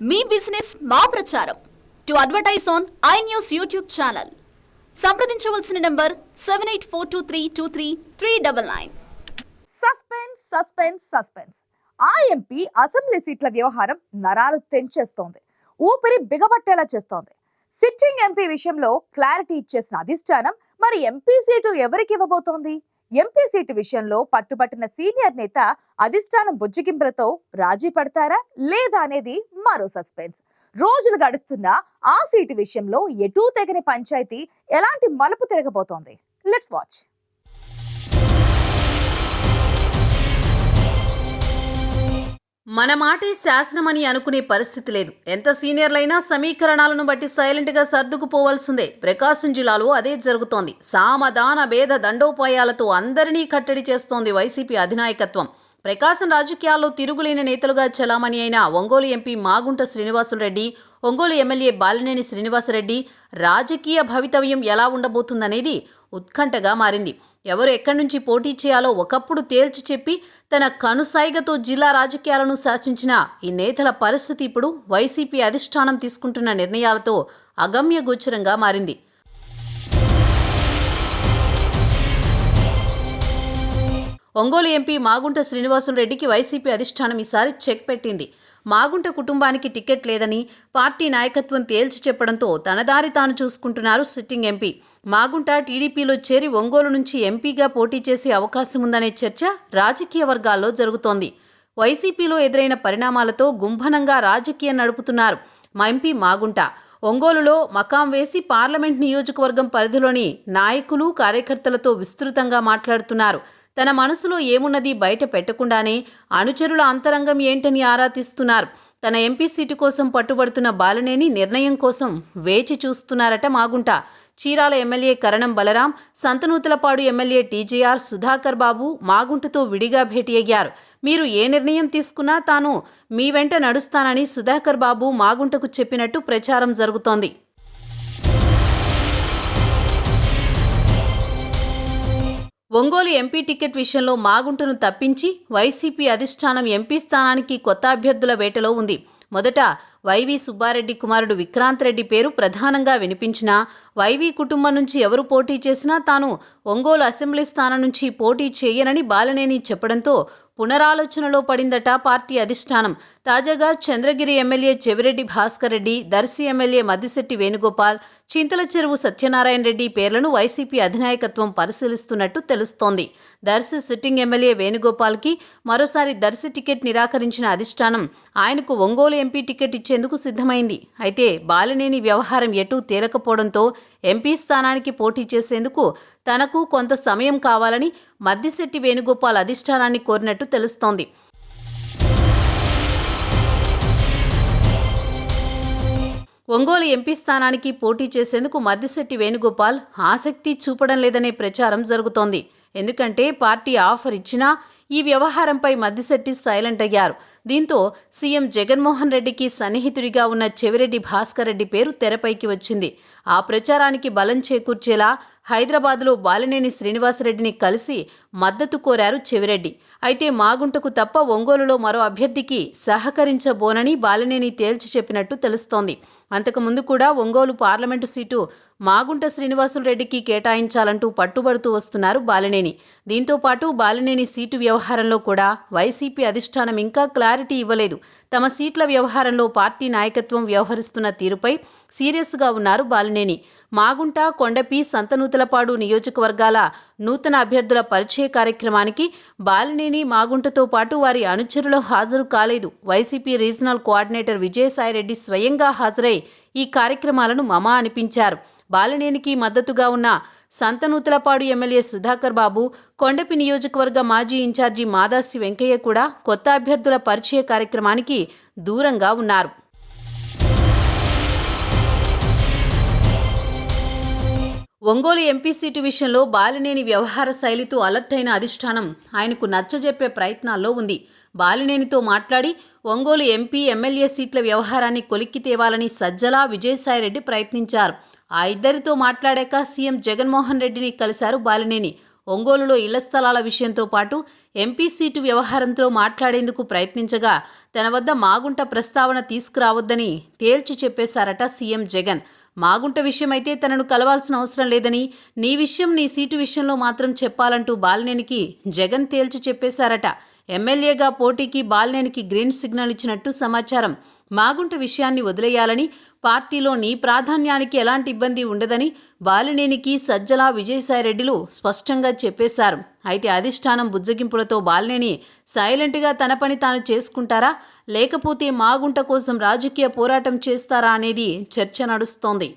మీ business మా ప్రచారం. To advertise on I news YouTube channel. సంప్రదించవలసిన number seven eight four two three two three three double nine. Suspense suspense suspense. ఆ MP assembly సీట్ల వ్యవహారం నరాలు తెంచేస్తోంది. ఊపిరి బిగబట్టేలా చేస్తోంది. సిట్టింగ్ ఎంపీ విషయంలో క్లారిటీ ఇచ్చేసిన అధిష్టానం మరి ఎంపీ సీటు ఎవరికి ఇవ్వబోతోంది? ఎంపీ సీటు విషయంలో పట్టుబట్టిన సీనియర్ నేత అధిష్టానం బుజ్జగింపులతో రాజీ పడతారా లేదా అనేది మరో సస్పెన్స్. రోజులు గడుస్తున్న ఆ సీటు విషయంలో ఎటూ తెగని పంచాయతీ ఎలాంటి మలుపు తిరగబోతోంది. Let's watch. మన మాటే శాసనమని అనుకునే పరిస్థితి లేదు. ఎంత సీనియర్లైనా సమీకరణాలను బట్టి సైలెంట్గా సర్దుకుపోవాల్సిందే. ప్రకాశం జిల్లాలో అదే జరుగుతోంది. సామదాన భేద దండోపాయాలతో అందరినీ కట్టడి చేస్తోంది వైసీపీ అధినాయకత్వం. ప్రకాశం రాజకీయాల్లో తిరుగులేని నేతలుగా చలామణి అయిన ఒంగోలు ఎంపీ మాగుంట శ్రీనివాసులరెడ్డి ఒంగోలు ఎమ్మెల్యే బాలినేని శ్రీనివాసరెడ్డి రాజకీయ భవితవ్యం ఎలా ఉండబోతుందనేది ఉత్కంఠగా మారింది. ఎవరు ఎక్కడి నుంచి పోటీ చేయాలో ఒకప్పుడు తేల్చి చెప్పి తన కనుసైగతో జిల్లా రాజకీయాలను శాసించిన ఈ నేతల పరిస్థితి ఇప్పుడు వైసీపీ అధిష్టానం తీసుకుంటున్న నిర్ణయాలతో అగమ్య గోచరంగా మారింది. ఒంగోలు ఎంపీ మాగుంట శ్రీనివాసులరెడ్డికి వైసీపీ అధిష్టానం ఈసారి చెక్ పెట్టింది. మాగుంట కుటుంబానికి టికెట్ లేదని పార్టీ నాయకత్వం తేల్చి చెప్పడంతో తన దారి తాను చూసుకుంటున్నారు సిట్టింగ్ ఎంపీ. మాగుంట టీడీపీలో చేరి ఒంగోలు నుంచి ఎంపీగా పోటీ చేసే అవకాశం ఉందనే చర్చ రాజకీయ వర్గాల్లో జరుగుతోంది. వైసీపీలో ఎదురైన పరిణామాలతో గుంభనంగా రాజకీయం నడుపుతున్నారు మా ఎంపీ మాగుంట. ఒంగోలులో మకాం వేసి పార్లమెంట్ నియోజకవర్గం పరిధిలోని నాయకులు కార్యకర్తలతో విస్తృతంగా మాట్లాడుతున్నారు. తన మనసులో ఏమున్నది బయట పెట్టకుండానే అనుచరుల అంతరంగం ఏంటని ఆరా తీస్తున్నారు. తన ఎంపీ సీటు కోసం పట్టుబడుతున్న బాలనేని నిర్ణయం కోసం వేచి చూస్తున్నారట Magunta. Chirala MLA Karanam Balaram Santhanuthalapadu MLA TGR Sudhakar Babu మాగుంటతో విడిగా భేటీ అయ్యారు. మీరు ఏ నిర్ణయం తీసుకున్నా తాను మీ వెంట నడుస్తానని సుధాకర్ బాబు మాగుంటకు చెప్పినట్టు ప్రచారం జరుగుతోంది. ఒంగోలు ఎంపీ టికెట్ విషయంలో మాగుంటను తప్పించి వైసీపీ అధిష్టానం ఎంపీ స్థానానికి కొత్త అభ్యర్థుల వేటలో ఉంది. మొదట వైవి సుబ్బారెడ్డి కుమారుడు విక్రాంత్ రెడ్డి పేరు ప్రధానంగా వినిపించినా వైవి కుటుంబం నుంచి ఎవరు పోటీ చేసినా తాను ఒంగోలు అసెంబ్లీ స్థానం నుంచి పోటీ చేయనని బాలనేని చెప్పడంతో పునరాలోచనలో పడిందట పార్టీ అధిష్టానం. తాజాగా చంద్రగిరి ఎమ్మెల్యే చెవిరెడ్డి భాస్కర్ రెడ్డి దర్శి ఎమ్మెల్యే మద్దిశెట్టి వేణుగోపాల్ చింతల చెరువు సత్యనారాయణ రెడ్డి పేర్లను వైసీపీ అధినాయకత్వం పరిశీలిస్తున్నట్టు తెలుస్తోంది. దర్శి సిట్టింగ్ ఎమ్మెల్యే వేణుగోపాల్కి మరోసారి దర్శి టికెట్ నిరాకరించిన అధిష్టానం ఆయనకు ఒంగోలు ఎంపీ టికెట్ ఇచ్చేందుకు సిద్ధమైంది. అయితే బాలినేని వ్యవహారం ఎటూ తేలకపోవడంతో ఎంపీ స్థానానికి పోటీ చేసేందుకు తనకు కొంత సమయం కావాలని మద్దిశెట్టి వేణుగోపాల్ అధిష్టానాన్ని కోరినట్టు తెలుస్తోంది. ఒంగోలు ఎంపీ స్థానానికి పోటీ చేసేందుకు మద్దిశెట్టి వేణుగోపాల్ ఆసక్తి చూపడం లేదనే ప్రచారం జరుగుతోంది. ఎందుకంటే పార్టీ ఆఫర్ ఇచ్చినా ఈ వ్యవహారంపై మద్దిశెట్టి సైలెంట్ అయ్యారు. దీంతో సీఎం జగన్మోహన్ రెడ్డికి సన్నిహితుడిగా ఉన్న చెవిరెడ్డి భాస్కర్ రెడ్డి పేరు తెరపైకి వచ్చింది. ఆ ప్రచారానికి బలం చేకూర్చేలా హైదరాబాద్లో బాలినేని శ్రీనివాసరెడ్డిని కలిసి మద్దతు కోరారు చెవిరెడ్డి. అయితే మాగుంటకు తప్ప ఒంగోలులో మరో అభ్యర్థికి సహకరించబోనని బాలినేని తేల్చి చెప్పినట్టు తెలుస్తోంది. అంతకుముందు కూడా ఒంగోలు పార్లమెంటు సీటు మాగుంట శ్రీనివాసులరెడ్డికి కేటాయించాలంటూ పట్టుబడుతూ వస్తున్నారు బాలినేని. దీంతో పాటు బాలినేని సీటు వ్యవహారంలో కూడా వైసీపీ అధిష్టానం ఇంకా క్లారిటీ ఇవ్వలేదు. తమ సీట్ల వ్యవహారంలో పార్టీ నాయకత్వం వ్యవహరిస్తున్న తీరుపై సీరియస్గా ఉన్నారు బాలినేని. మాగుంట కొండపి సంతనూతలపాడు నియోజకవర్గాల నూతన అభ్యర్థుల పరిచయ కార్యక్రమానికి బాలినేని మాగుంటతో పాటు వారి అనుచరులు హాజరు కాలేదు. వైసీపీ రీజనల్ కోఆర్డినేటర్ విజయసాయిరెడ్డి స్వయంగా హాజరై ఈ కార్యక్రమాలను మమా అనిపించారు. బాలినేనికి మద్దతుగా ఉన్న సంతనూతలపాడు ఎమ్మెల్యే సుధాకర్ బాబు కొండపి నియోజకవర్గ మాజీ ఇన్ఛార్జి మాదాసి వెంకయ్య కూడా కొత్త అభ్యర్థుల పరిచయ కార్యక్రమానికి దూరంగా ఉన్నారు. ఒంగోలు ఎంపీ సీటు విషయంలో బాలినేని వ్యవహార శైలితో అలర్ట్ అయిన అధిష్టానం ఆయనకు నచ్చజెప్పే ప్రయత్నాల్లో ఉంది. బాలినేనితో మాట్లాడి ఒంగోలు ఎంపీ ఎమ్మెల్యే సీట్ల వ్యవహారాన్ని కొలిక్కి తేవాలని సజ్జలా విజయసాయిరెడ్డి ప్రయత్నించారు. ఆ ఇద్దరితో మాట్లాడాక సీఎం జగన్మోహన్ రెడ్డిని కలిశారు బాలినేని. ఒంగోలులో ఇళ్ళ స్థలాల విషయంతో పాటు ఎంపీ సీటు వ్యవహారంతో మాట్లాడేందుకు ప్రయత్నించగా తన వద్ద మాగుంట ప్రస్తావన తీసుకురావద్దని తేల్చి చెప్పేశారట సీఎం జగన్. మాగుంట విషయమైతే తనను కలవాల్సిన అవసరం లేదని నీ విషయం నీ సీటు విషయంలో మాత్రం చెప్పాలంటూ బాలినేనికి జగన్ తేల్చి చెప్పేశారట. ఎమ్మెల్యేగా పోటీకి బాలినేనికి గ్రీన్ సిగ్నల్ ఇచ్చినట్టు సమాచారం. మాగుంట విషయాన్ని వదిలేయాలని పార్టీలో నీ ప్రాధాన్యానికి ఎలాంటి ఇబ్బంది ఉండదని బాలినేనికి సజ్జల విజయసాయిరెడ్డిలు స్పష్టంగా చెప్పేశారు. అయితే అధిష్టానం బుజ్జగింపులతో బాలినేని సైలెంట్గా తన పని తాను చేసుకుంటారా? లేకపోతే మాగుంట కోసం రాజకీయ పోరాటం చేస్తారా అనేది చర్చ నడుస్తోంది.